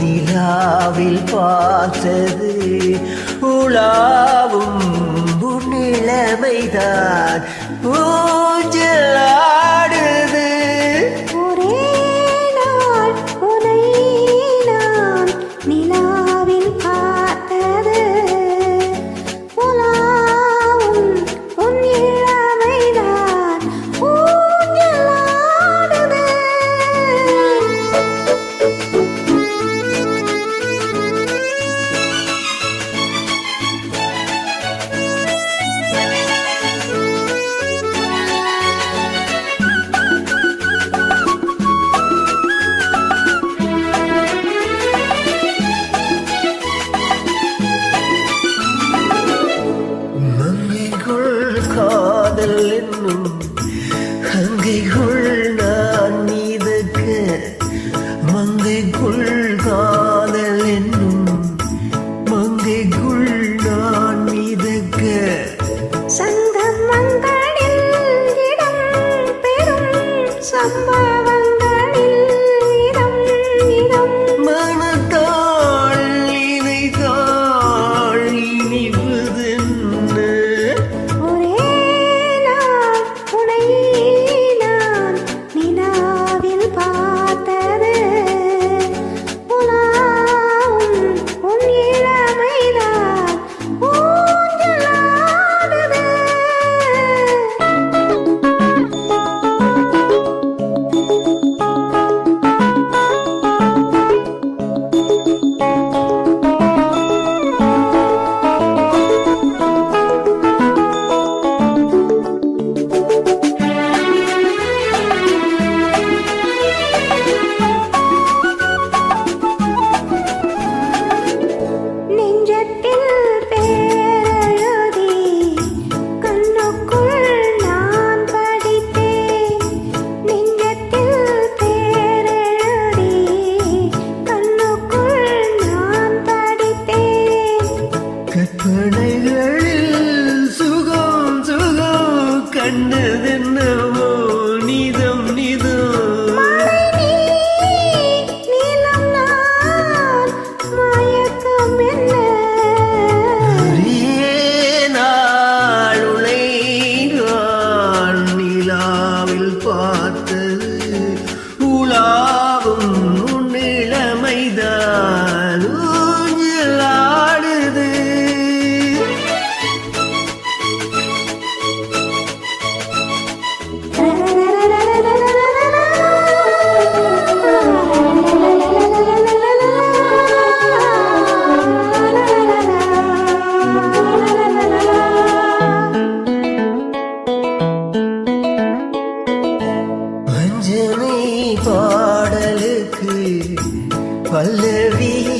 நிலாவில் பார்த்தது. உலாவும் நிலைமைதான். பார்த்தது உலாவும் Pallavi